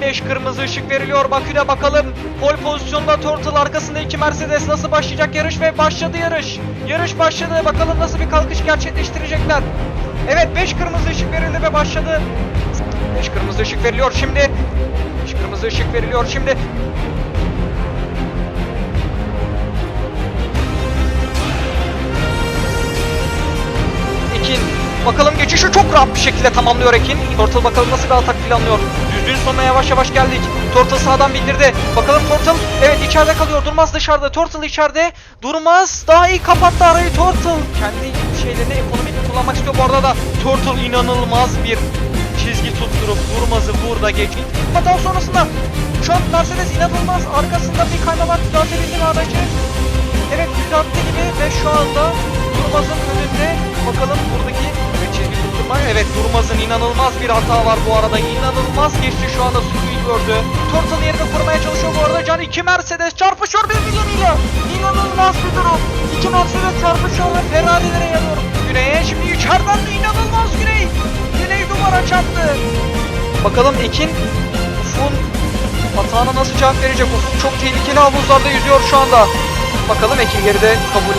Beş kırmızı ışık veriliyor Bakü'de bakalım. Pol pozisyonda Turtle arkasında iki Mercedes nasıl başlayacak yarış ve başladı yarış. Yarış başladı bakalım nasıl bir kalkış gerçekleştirecekler. Evet 5 kırmızı ışık verildi ve başladı. 5 kırmızı ışık veriliyor şimdi. 5 kırmızı ışık veriliyor şimdi. Bakalım geçişi çok rahat bir şekilde tamamlıyor Ekin. Turtle bakalım nasıl bir atak planlıyor. Düzlüğün sonuna yavaş yavaş geldik. Turtle sağdan bildirdi. Bakalım Turtle evet içeride kalıyor. Durmaz dışarıda. Turtle içeride. Durmaz daha iyi kapattı arayı Turtle. Kendi şeylerini ekonomik kullanmak istiyor bu arada da. Turtle inanılmaz bir çizgi tutturup Durmaz'ı burada geçti. Hata sonrasında şu an Mercedes inanılmaz arkasında bir kayma var. Düzeltebildi mi aracı? Evet düzeltti gibi ve şu anda Durmaz'ın önünde bakalım buradaki. Durmaz'ın inanılmaz bir hata var bu arada. İnanılmaz geçti şu anda Suzuki'yi gördü. Turtle yerini kurmaya çalışıyor bu arada. Can iki Mercedes çarpışıyor birbirleriyle. İnanılmaz bir durum. İki Mercedes çarpışıyor ve Ferrari'lere yanıyor. Güney'e şimdi içeriden de inanılmaz Güney. Güney duvara çarptı. Bakalım Ekin Ufuk'un hatana nasıl cevap verecek? Ufuk çok tehlikeli havuzlarda yüzüyor şu anda. Bakalım Ekin geride kabul